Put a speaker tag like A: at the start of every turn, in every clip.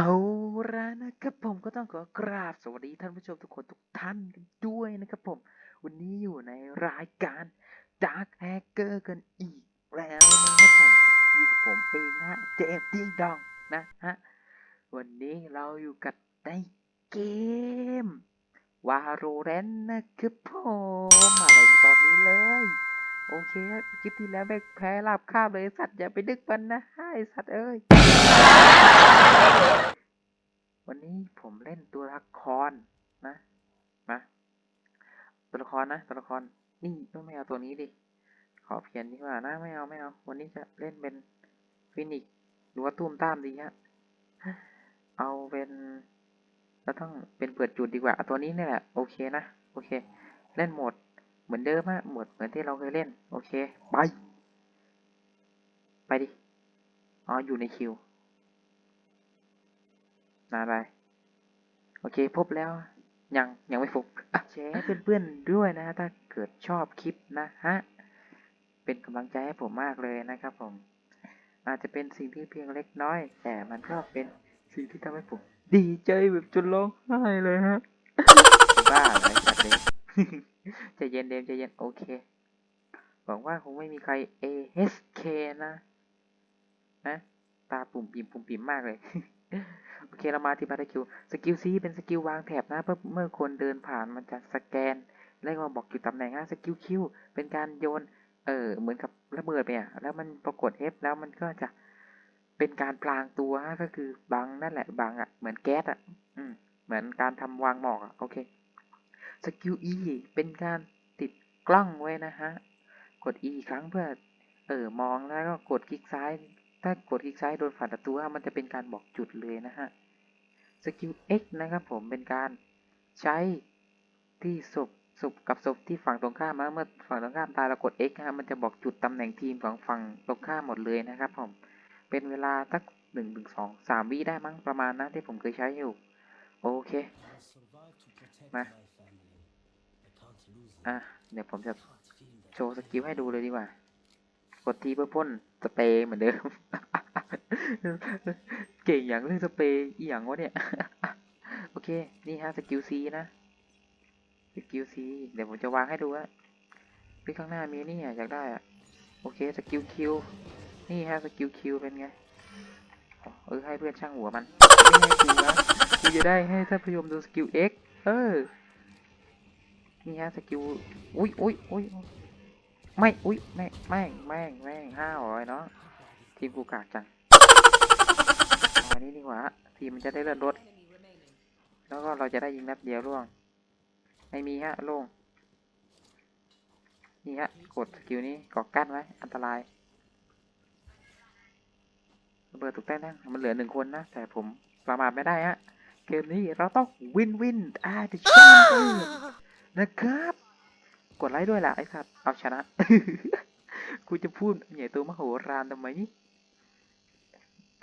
A: เอาละนะครับผมก็ต้องขอกราบสวัสดีท่านผู้ชมทุกคนทุกท่านกันด้วยนะครับผม วันนี้อยู่ในรายการ Dark Hacker กันอีกแล้วนะครับผม อยู่กับผมเองนะฮะเจมส์ดิ้ดองนะฮะ วันนี้เราอยู่กับในเกมวาโ o แรนนะครับผม อะไรตอนนี้เลย โอเคคลิปที่แล้วแม่งแพ้ราบคาบเลยสัตว์อย่าไปดึกมันนะไอ้สัตว์เอ้ย วันนี้ผมเล่นตัวละครนะ มา ตัวละครนะ ตัวละคร นี่ต้องไม่เอาตัวนี้ดิ ขอเปลี่ยนดีกว่านะ ไม่เอาไม่เอา วันนี้จะเล่นเป็นฟินิกหรือว่าตุ้มตามดีฮะ เอาเป็นเราต้องเป็นเปิดจุดดีกว่าเอาตัวนี้นี่แหละ โอเคนะ โอเค เล่นโหมด เหมือนเดิมฮะหมดเหมือนที่เราเคยเล่น โอเค ไป ไปดิ อ๋อ อยู่ในคิวนาไป โอเค พบแล้ว ยัง ยังไม่พบอะแชร์ให้เพื่อนๆด้วยนะ ถ้าเกิดชอบคลิปนะฮะ เป็นกำลังใจให้ผมมากเลยนะครับผม อาจจะเป็นสิ่งที่เพียงเล็กน้อย แต่มันก็เป็นสิ่งที่ทำให้ผม ดีใจแบบจนร้องไห้เลยฮะบ้าเลยสัตว์เล ยใจเย็นเดมใจเย็นโอเค หวังว่าคงไม่มีใคร ASK นะนะตาปุ่มปิ่มปุ่มปิ่มมากเลย โอเคเรามาที่บาร์คิว สกิลซีเป็นสกิลวางแถบนะเพื่อเมื่อคนเดินผ่านมันจะสแกน แล้วก็มาบอกจุดตำแหน่งนะสกิลคิวเป็นการโยน เออเหมือนกับระเบิดไปอะ แล้วมันปรากฏ F แล้วมันก็จะเป็นการพลางตัวฮะก็คือบังนั่นแหละบังอะเหมือนแก๊สอะ อืมเหมือนการทำวางหมอกอะโอเค สกิล E เป็นการติดกล้องไว้นะฮะ กด E อีกครั้งเพื่อเออมองแล้วก็กดคลิกซ้าย ถ้ากดคลิกซ้ายโดนฝ่าศัตรูมันจะเป็นการบอกจุดเลยนะฮะ สกิล X นะครับผมเป็นการใช้ที่ศพศพกับศพที่ฝั่งตรงข้ามเมื่อฝั่งตรงข้ามตายเรากด X ฮะมันจะบอกจุดตำแหน่งทีมของฝั่งตรงข้ามหมดเลยนะครับผม เป็นเวลาสักหนึ่งถึงสองสามวิได้มั้งประมาณนะที่ผมเคยใช้อยู่ โอเค มา อะ เดี๋ยวผมจะโชว์สกิลให้ดูเลยดีกว่า กดทีเพื่อพ่นสเปรย์เหมือนเดิม เก่งอย่างเรื่องสเปรย์อีหยังวะเนี่ย โอเค นี่ฮะสกิลซีนะ สกิลซีเดี๋ยวผมจะวางให้ดูว่าพี่ข้างหน้ามีนี่อะอยากได้อะโอเคสกิลคิว นี่ฮะสกิลคิวเป็นไง เออให้เพื่อนช่างหัวมันไม่ให้กูนะกูจะได้ให้ท่านผู้ชมดูสกิลเอ็กเออ นี่ฮะสกิล อุ้ยอุ้ยอุ้ยไม่ อุ้ยแม่งแม่งแม่งแม่งห้าร้อยเนาะ ทีมกูกากจังอันนี้ดีกว่า ทีมมันจะได้เลื่อนรถ แล้วก็เราจะได้ยิงนัดเดียวร่วง ไม่มีฮะโล่ง นี่ฮะ กดสกิลนี้กอกั้นไว้ อันตรายระเบิดถูกแต้งมันเหลือหนึ่งคนนะ แต่ผมประมาทไม่ได้ฮะ เกมนี้เราต้องวินวินอาดิชั่น นะครับ กดไลค์ด้วยล่ะไอ้สัตว์เอาชนะ กูจะพูดใหญ่ตัวมโหฬารทำไมนี่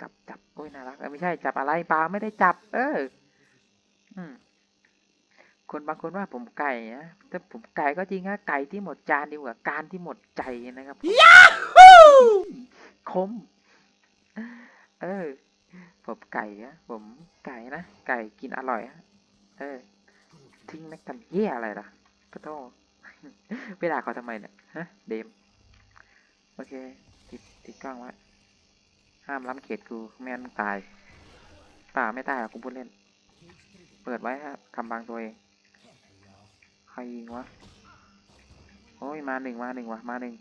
A: จับจับโอ้ยน่ารักเอ้ยไม่ใช่จับอะไรปลาไม่ได้จับ เออ อืมคนบางคนว่าผมไก่นะแต่ผมไก่ก็จริงนะไก่ที่หมดจานดีกว่าการที่หมดใจนะครับคม เออ ผมไก่นะผมไก่นะไก่กินอร่อยอะเออ ทิ้งแม็กกันเย่อะไรล่ะปะโทไปด่าเขาทำไมเนี่ยฮะเดม โอเค ติดติดกล้องไว้ห้ามล้ำเขตกูไม่งั้นมึงตายป่าไม่ตายหรอกกูพูดเล่น เปิดไว้ฮะคำบางตัวเองใครยิงวะโอ้ยมาหนึ่งมาหนึ่งวะมาหนึ่ง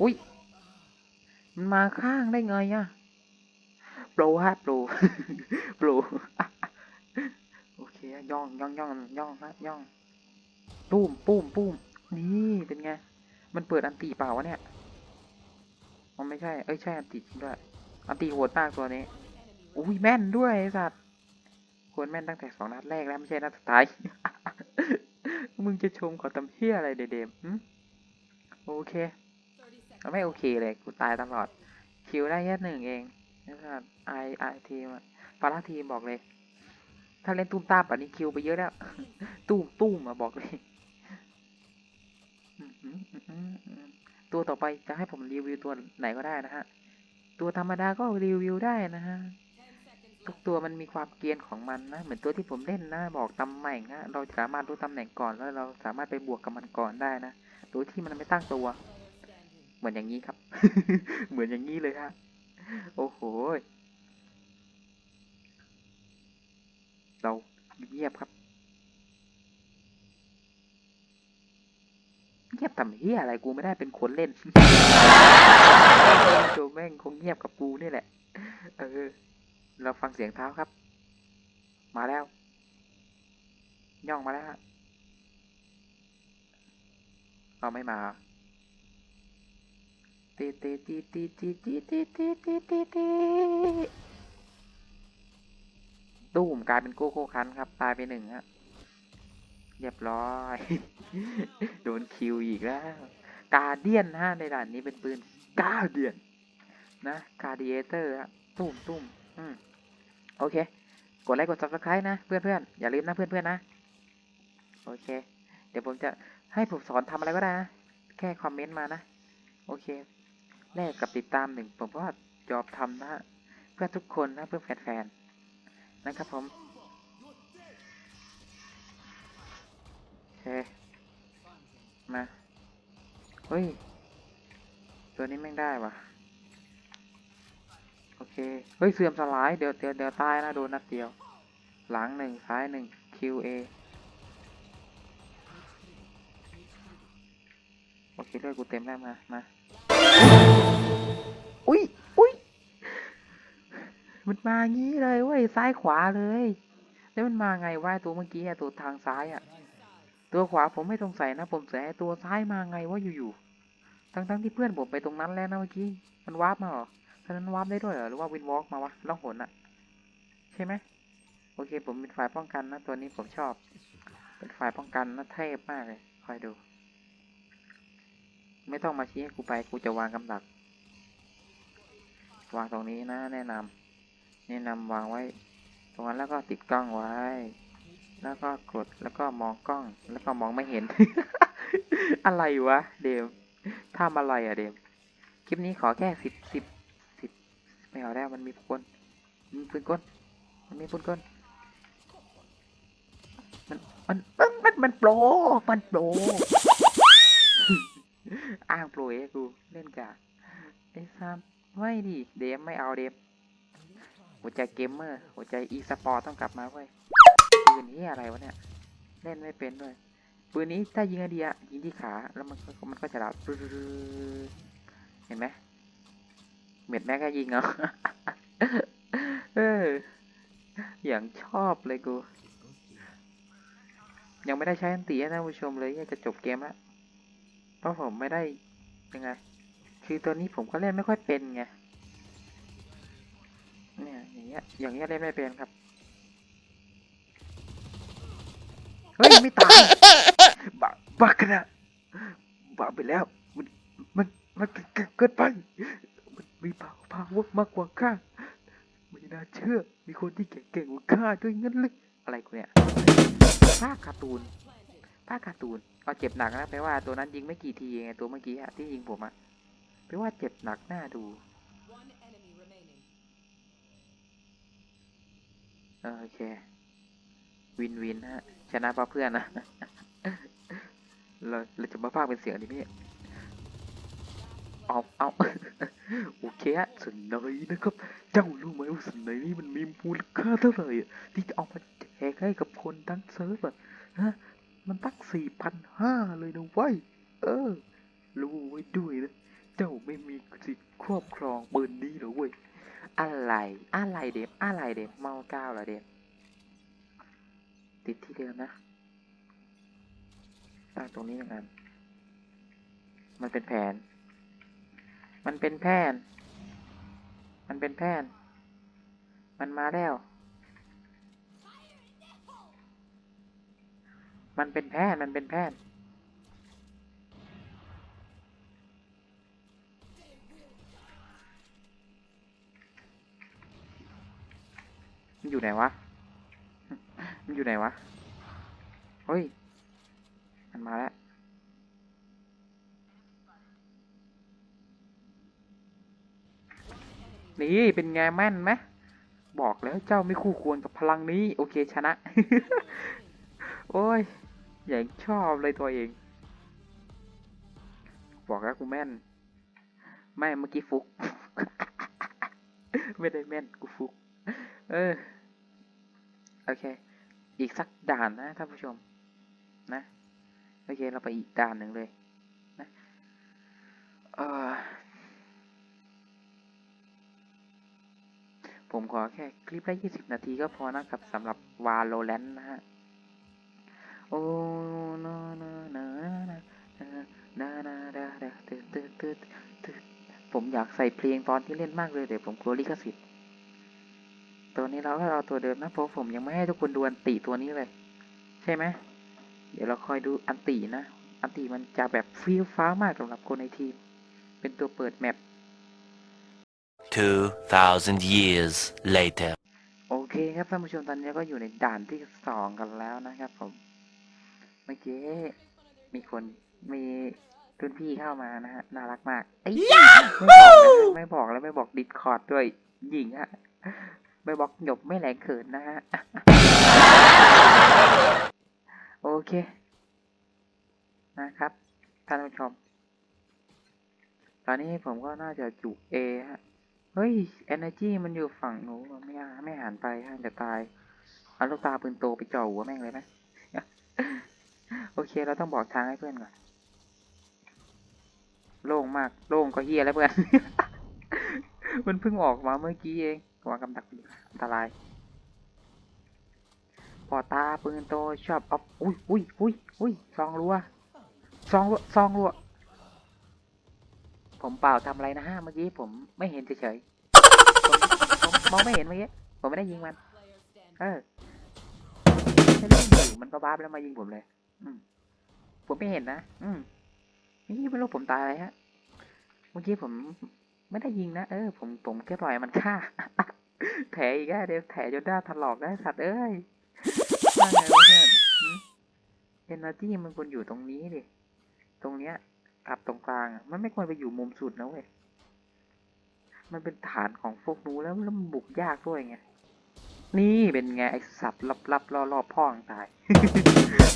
A: อุ้ยมันมาข้างได้ไงอะ ปรฮะโปรโปรโอเคย่องย่องย่องย่องฮะย่องปุ้มปุ้มปุ้มนี่เป็นไง มันเปิดอันตีเปล่าวะเนี่ย มันไม่ใช่ เอ้ยใช่อันตีจริงด้วย อันตีโหดมากตัวนี้ อุ้ยแม่นด้วยไอสัตว์ควรแม่นตั้งแต่สองนัดแรกแล้วไม่ใช่นัดสุดท้าย มึงจะชมขอตำเพี้ยอะไรเดมโอเค ไม่โอเคเลย กูตายตลอด คิวได้แค่หนึ่งเอง นะครับไอไอทีมอะฟาราทีมบอกเลย ถ้าเล่นตุ้มตามป่านนี้คิวไปเยอะแล้ว ตุ้มตุ้มมาบอกเลยตัวต่อไปจะให้ผมรีวิวตัวไหนก็ได้นะฮะ ตัวธรรมดาก็รีวิวได้นะฮะ ทุกตัวมันมีความเกียนของมันนะ เหมือนตัวที่ผมเล่นนะบอกตำแหน่งนะเราสามารถรู้ตำแหน่งก่อนแล้วเราสามารถไปบวกกับมันก่อนได้นะ โดยที่มันไม่ตั้งตัว เหมือนอย่างนี้ครับ เหมือนอย่างนี้เลยฮะ โอ้โห เราเงียบครับ เงียบทำเฮียอะไรกูไม่ได้เป็นคนเล่นโจแม่งคงเงียบกับกูนี่แหละ เออ เราฟังเสียงเท้าครับ มาแล้ว ย่องมาแล้วฮะเอาไม่มา ตีตีตีตีตีตีตีตีตีตีตีตู้มกลายเป็นโกโก้คันครับตายไปหนึ่งฮะเรียบร้อย โดนคิวอีกแล้ว กาเดียนฮะในด่านนี้เป็นปืนกาเดียน นะกาเดียเตอร์ฮะตุ้มตุ้มอืมโอเค กดไลค์กด subscribe นะ เพื่อนๆอย่าลืมนะเพื่อนๆนะ โอเค เดี๋ยวผมจะให้ผมสอนทำอะไรก็ได้นะ แค่คอมเมนต์มานะ โอเค แลกกับติดตามหนึ่งผมว่ายอมทำนะเพื่อทุกคนนะเพื่อแฟนๆนะครับผมโอเคมาเฮ้ย ตัวนี้แม่งได้ว่ะ โอเค เฮ้ย เสื่อมสลาย เดี๋ยวเดี๋ยวเดี๋ยวตายนะโดนนัดเดียว หลังหนึ่งซ้ายหนึ่ง QA โอเคเลือดกูเต็มแล้วมา มา อุ้ยอุ้ยมันมางี้เลยเว้ยซ้ายขวาเลย แล้วมันมาไงวะตัวเมื่อกี้อะตัวทางซ้ายอะตัวขวาผมไม่สงสัยนะ ผมสงสัยตัวซ้ายมาไงวะอยู่ๆทั้งๆที่เพื่อนผมไปตรงนั้นแล้วนะเมื่อกี้มันวาร์ปมาเหรอท่านั้นวาร์ปได้ด้วยเหรอหรือว่าวินวอล์กมาวะล่องหนอะใช่ไหมโอเค ผมเป็นฝ่ายป้องกันนะตัวนี้ผมชอบ เป็นฝ่ายป้องกันนะเทพมากเลยคอยดู ไม่ต้องมาชี้ให้กูไปกูจะวางกำลัง วางตรงนี้นะ แนะนำแนะนำวางไว้ ตรงนั้นแล้วก็ติดกล้องไว้ แล้วก็กดแล้วก็มองกล้อง แล้วก็มองไม่เห็น อะไรวะ เดมทำอะไรอะเดม คลิปนี้ขอแค่สิบสิบสิบไม่เอาแล้วมันมีปืนมันมีปืนกลมันมีปืนกลมันมันมันมันมันโปรมันโปรอ้างโปรเอ้กูเล่นกาไอ้ซาม ไม่ดิเดมไม่เอาเดมหัวใจเกมเมอร์หัวใจอีสปอร์ต้องกลับมาเว้ยปืนนี้อะไรวะเนี่ยเล่นไม่เป็นด้วยปืนนี้ถ้ายิงไอเดียยิงที่ขาแล้วมันมันก็จะดับเห็นไหมเม็ดแม่ก็ยิงเอาเอออย่างชอบเลยกู ยังไม่ได้ใช้อันตีนะผู้ชมเลยอยากจะจบเกมแล้วเพราะผมไม่ได้ยังไง คือตัวนี้ผมก็เล่นไม่ค่อยเป็นไง เนี่ยอย่างเงี้ย อย่างเงี้ยเล่นไม่เป็นครับ เฮ้ยไม่ตายบ้าบ้ากันนะบ้าไปแล้ว มัน มัน มันเกินเกินไป มันมีพาวพาวมากกว่าข้าไม่น่าเชื่อ มีคนที่เก่งๆกว่าข้าด้วยงั้นเลย อะไรกูเนี่ยภาคการ์ตูนภาคการ์ตูน เอาเจ็บหนักนะแปลว่าตัวนั้นยิงไม่กี่ทีไงตัวเมื่อกี้อะที่ยิงผมอะ แปลว่าเจ็บหนักหน้าดู
B: One enemy remaining.
A: เออโอเค วินวินฮะ ชนะเพราะเพื่อนนะ เราเราจะมาพากเป็นเสียงดิพี่เอาเอาโอเคฮะสนอยนะครับ เจ้ารู้ไหมว่าสนอยนี้มันมีมูลค่าเท่าไหร่อะที่จะเอามาแจกให้กับคนทั้งเซิร์ฟอะฮะ มันตั้งสี่พันห้าเลยนะเว้ย เออ รู้ไว้ด้วยนะ เจ้าไม่มีสิทธิ์ครอบครองปืนนี้หรอเว้ย อะไร อะไรเดมอะไรเดมเมาก้าวเหรอเดมติดที่เดิมนะตั้งตรงนี้แล้วกันมันเป็นแผน มันเป็นแผน มันเป็นแผน มันมาแล้ว มันเป็นแผน มันเป็นแผนันอยู่ไหนวะ มันอยู่ไหนวะ เฮ้ย มันมาแล้ว นี่เป็นไงแม่นไหมบอกแล้วเจ้าไม่คู่ควรกับพลังนี้ โอเคชนะ โอ้ย อย่างชอบเลยตัวเอง บอกแล้วกูแม่น ไม่เมื่อกี้ฟุก ไม่ได้แม่นกูฟุก เออ โอเค อีกสักด่านนะท่านผู้ชม นะ โอเค เราไปอีกด่านหนึ่งเลย นะเออผมขอแค่คลิปละ20 นาทีก็พอนะครับสำหรับ Valorant นะฮะ โอ้นานานนานานาดาดาตึ๊ดตึ๊ดตึ๊ดดผมอยากใส่เพลงตอนที่เล่นมากเลยเดี๋ยวผมกลัวลิขสิทธิ์ ตัวนี้เราก็เอาตัวเดิมนะเพราะผมยังไม่ให้ทุกคนดูอันติตัวนี้เลย ใช่ไหมเดี๋ยวเราคอยดูอันตินะ อันติมันจะแบบฟีลฟ้ามากสำหรับคนในทีม เป็นตัวเปิดแมป
C: 2,000 years later.
A: โอเคครับท่านผู้ชมตอนนี้ก็อยู่ในด่านที่สองกันแล้วนะครับผม เมื่อกี้มีคนมีรุ่นพี่เข้ามานะฮะน่ารักมากเอ้ยไม่บอกนะไม่บอกแล้วไม่บอกดิสคอร์ดด้วยหญิงอะ ไม่บอกหยบไม่แหลงเขินนะฮะ โอเค นะครับ ท่านผู้ชม ตอนนี้ผมก็น่าจะจุเอฮะ เฮ้ย energy มันอยู่ฝั่งหนูนไม่ไม่หันไปฮะจะตาย เอาลูกตาปืนโตไปจ่อหัวแม่งเลยไหมโอเค เราต้องบอกทางให้เพื่อนก่อน โล่งมาก โล่งก็เฮียแล้วเพื่อน มันเพิ่งออกมาเมื่อกี้เอง วางกำดักอันตรายปอตาปืนโตชอบเอาอุ้ยอุ้ยอุ้ยอุ้ยซองรัวซองรัวซองรัวผมเปล่าทำอะไรนะฮะเมื่อกี้ผมไม่เห็นเฉยๆผมมองไม่เห็นเมื่อกี้ผมไม่ได้ยิงมัน เออไม่ได้ยิงอยู่มันก็บ้าบแล้วมายิงผมเลย อืมผมไม่เห็นนะ อืมนี่ไม่รู้ผมตายอะไรฮะ เมื่อกี้ผมไม่ได้ยิงนะ เออ ผมผมแค่ปล่อยมันฆ่า แผลอีกแล้วเดี๋ยวแผลจนด้านถลอกได้สัตว์เอ้ยว่าไงวะเพื่อนเอเนอร์จีมันควรอยู่ตรงนี้ดิตรงเนี้ยกับตรงกลางอะมันไม่ควรไปอยู่มุมสุดนะเว้ยมันเป็นฐานของพวกนู้แล้วแล้วมันบุกยากด้วยไงนี่เป็นไงไอสัตว์ลับลับล่อล่อพ่องตาย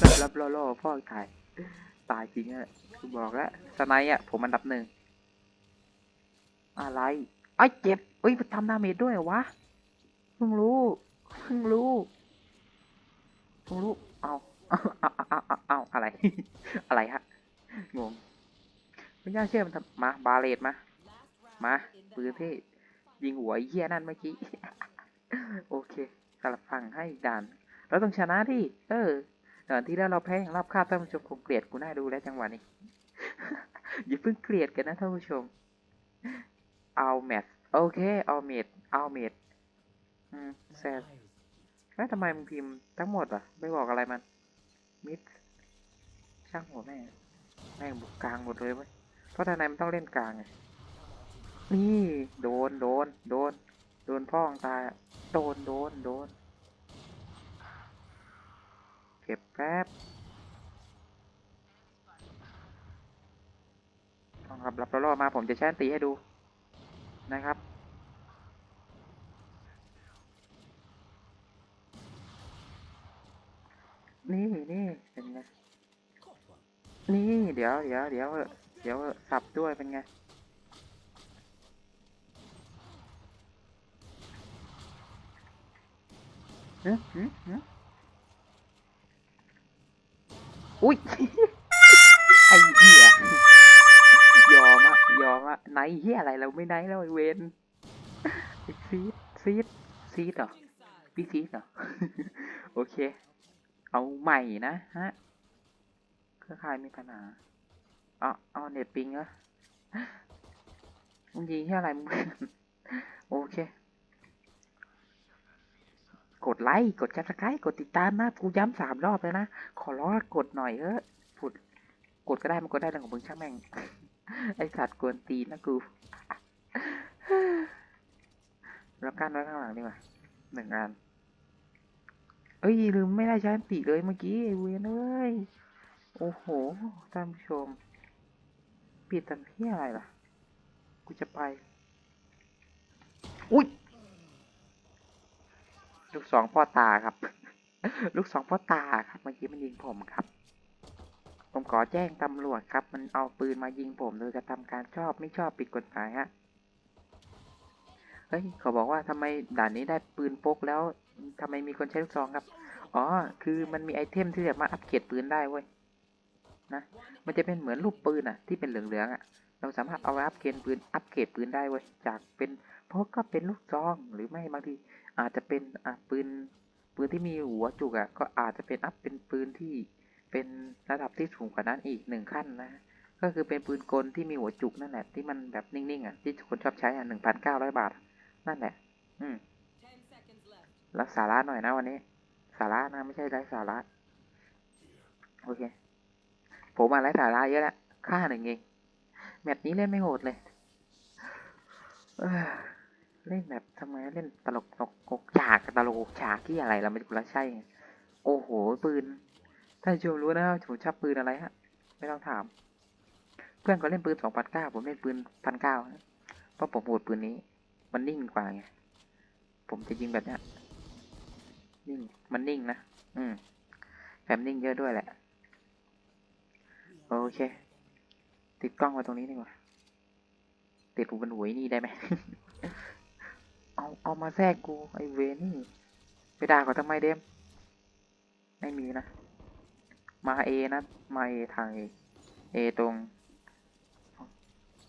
A: ลับลับล่อล่อพ่องตายตายจริงอะคือบอกแล้วสไนด์อะผมอันดับหนึ่งอะไร ไอ้เจ็บเอ้ยทำดาเมจด้วยวะเพิ่งรู้เพิ่งรู้เพิ่งรู้เอาเอาเอาเอาเอาเอาอะไร อะไรฮะงงไม่น่าเชื่อมันทำมาบาเลตมามาปืนที่ยิงหัวเหี้ยนั่นเมื่อกี้โอเคสลับฝั่งให้ด่านเราต้องชนะดิเออด่านที่แล้วเราแพ้อย่างรับคาบท่านผู้ชมคงเกลียดกูน่าดูแล้วจังหวะนี้อย่าเพิ่งเกลียดกันนะท่านผู้ชม เอาแมทโอเคเอาเมดเอาเมดอืมแซดแล้วทำไมมึงพิมพ์ทั้งหมดอะ ไม่บอกอะไรมัน มิด ช่างหัวแม่ แม่งบุกกลางหมดเลยเว้ย เพราะทนายมันต้องเล่นกลางไง นี่ โดน โดน โดน โดนพ่องตาย โดน โดน โดน เก็บแป๊บต้องรับรับล่อมาผมจะแช่นตีให้ดู นะครับ นี่นี่เป็นไงนี่เดี๋ยวเดี๋ยวเดี๋ยวเดี๋ยวสับด้วยเป็นไงหึหึหึอุ้ย ไอ้เหี้ยยอมอะ ยอมอะไหนเหี้ยอะไรเราไม่ไหนแล้วไอเวนซีดซีดซีดเหรอพี่ซีดเหรอ โอเค เอาใหม่นะฮะเครือข่ายมีปัญหาเอาเอาเน็ตปิงเหรอมึงยิงแค่อะไรมึงโอเค กดไลค์ กดจับสไครต์กดติดตามนะกูย้ำสามรอบแล้วนะ ขอร้องกดหน่อยเออพูดกดก็ได้มันกดได้เรื่องของมึงช่างแม่ง ไอสัตว์กวนตีนนะกูแล้วกั้นไว้ข้างหลังดีกว่าหนึ่งอันเอ้ยลืมไม่ได้ใช้ติเลยเมื่อกี้ไอ้เวนเอ้ยโอ้โหท่านผู้ชม ปิดตันเพี้ยอะไรล่ะ กูจะไป อุ้ยลูกสองพ่อตาครับ ลูกสองพ่อตาครับ เมื่อกี้มันยิงผมครับ ผมขอแจ้งตำรวจครับ มันเอาปืนมายิงผมโดยกระทำการชอบไม่ชอบผิดกฎหมายฮะ เฮ้ยเขาบอกว่าทำไมด่านนี้ได้ปืนพกแล้วทำไมมีคนใช้ลูกซองครับ อ๋อ คือมันมีไอเทมที่สามาอัปเกรดปืนได้เว้ย นะ มันจะเป็นเหมือนรูปปืนอะที่เป็นเหลืองๆอะเราสามารถเอาอัปเกรดปืน อัปเกรดปืนได้เว้ย จากเป็นพกก็เป็นลูกซองหรือไม่บางทีอาจจะเป็นอะปืนปืนที่มีหัวจุกอะก็อาจจะเป็นอัพเป็นปืนที่ เป็นระดับที่สูงกว่านั้นอีกหนึ่งขั้นนะ ก็คือเป็นปืนกลที่มีหัวจุกนั่นแหละที่มันแบบนิ่งๆอะที่คนชอบใช้อะหนึ่งพันเก้าร้อยบาท นั่นแหละ อืมรักสาระหน่อยนะวันนี้ สาระนะไม่ใช่ไร้สาระโอเค ผมมาไร้สาระเยอะแล้วค่าหนึ่งเองแมตช์นี้เล่นไม่โหดเลยเล่นแบบทำไมเล่นตลกตกกกจากตลกฉากที่อะไรเราไม่รู้ละใช่ โอ้โหปืน ถ้าชมรู้นะว่าผมชอบปืนอะไรฮะ ไม่ต้องถาม เพื่อนก็เล่นปืนสองพันเก้าผมเล่นปืนพันเก้าเพราะผมโหดปืนนี้ มันนิ่งกว่าไง ผมจะยิงแบบนี้นิ่ง มันนิ่งนะ อืมแถมนิ่งเยอะด้วยแหละ โอเค ติดกล้องไว้ตรงนี้ดีกว่า ติดหูบนหัวไอ้นี่ได้ไหม เอาเอามาแทรกกูไอเวนี่ ไปด่าเขาทำไมเดม ไม่มีนะ มาเอนะ มาเอทางเอเอตรง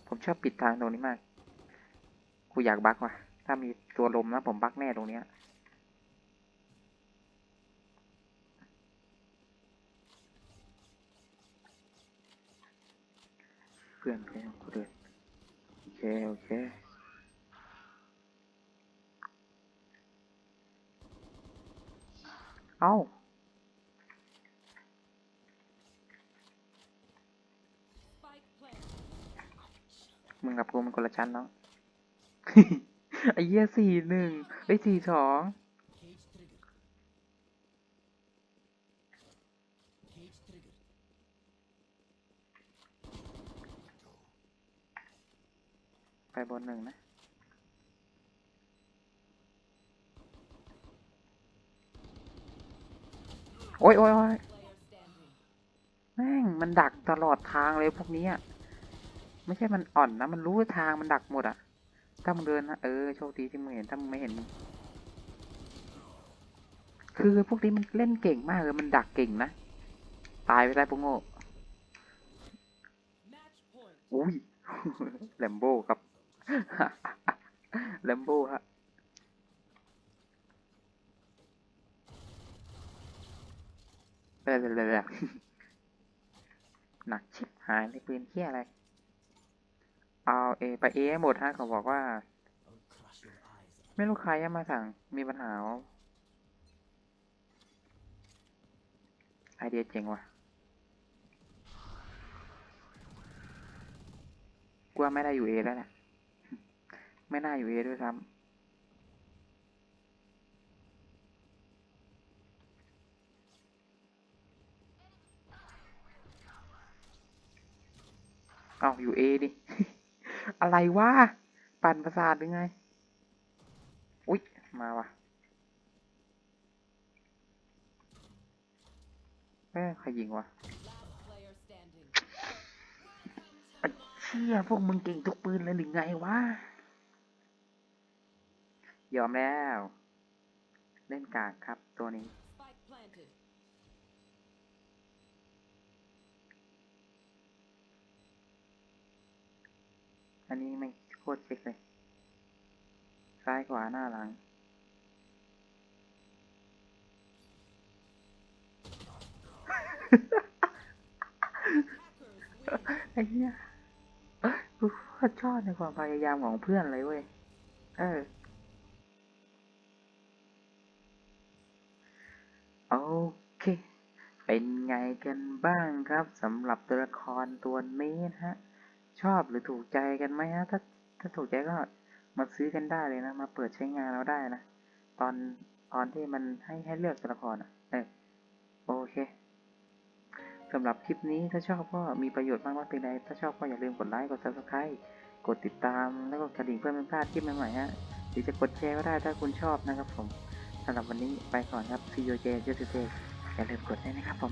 A: ผมชอบปิดทางตรงนี้มาก กูอยากบักว่ะ ถ้ามีตัวลมนะผมบักแน่ตรงเนี้ยเพื่อนเพื่อนกูเดินโอเค โอเคเอ้า
B: Spike planted.
A: มึง กับกูมันคนละชั้นเนาะไอ้เหี้ยสี่หนึ่งไอ้สี่สองไปบนหนึ่งนะโอ้ยโอ้ยโอ้ยแม่งมันดักตลอดทางเลยพวกนี้อะ ไม่ใช่มันอ่อนนะ มันรู้ทางมันดักหมดอะถ้ามึงเดินนะเออโชคดีที่มึงเห็นถ้ามึงไม่เห็น คือพวกนี้มันเล่นเก่งมากเลยมันดักเก่งนะ ตายไปได้พวกโง่อุ้ยแลมโบ้ครับแลมโบ้ฮะเออเอหนักชิบหายในปืนเที่ยอะไร เอาเอไปเอให้หมดฮะเขาบอกว่า ไม่รู้ใครมาสั่งมีปัญหาไอเดียเจ๋งว่ะกว่าไม่ได้อยู่เอแล้วแหละไม่น่าอยู่เอด้วยซ้ำเอาอยู่เอดิ อะไรวะปั่นประสาทหรือไง อุ๊ย มาว่ะเอ้ยใครยิงวะเชี่ยพวกมึงเก่งทุกปืนเลยหรือไงวะ ยอมแล้ว เล่นกากครับตัวนี้ อันนี้ไม่โคตรเช็คเลย ซ้ายขวาหน้าหลัง ไอ้เหี้ยกูโคตรชอบในความพยายามของเพื่อนเลยเว้ย เออ โอเค เป็นไงกันบ้างครับสำหรับตัวละครตัวนี้นะฮะ ชอบหรือถูกใจกันไหมฮะถ้าถ้าถูกใจก็มาซื้อกันได้เลยนะ มาเปิดใช้งานเราได้นะ ตอนตอนที่มันให้ให้เลือกตัวละครอะเออโอเคสำหรับคลิปนี้ถ้าชอบก็มีประโยชน์มากมากเป็นไรถ้าชอบก็อย่าลืมกดไลค์กดซับสไคร b ์กดติดตามแล้วก็กระดิ่งเพื่อไม่พลาดคลิปใหม่ๆฮะหรือจะกดแชร์ก็ได้ถ้าคุณชอบนะครับผมสำหรับวันนี้ไปก่อนครับซีโอเจเจสเต อย่าลืมกดด้วยนะครับผม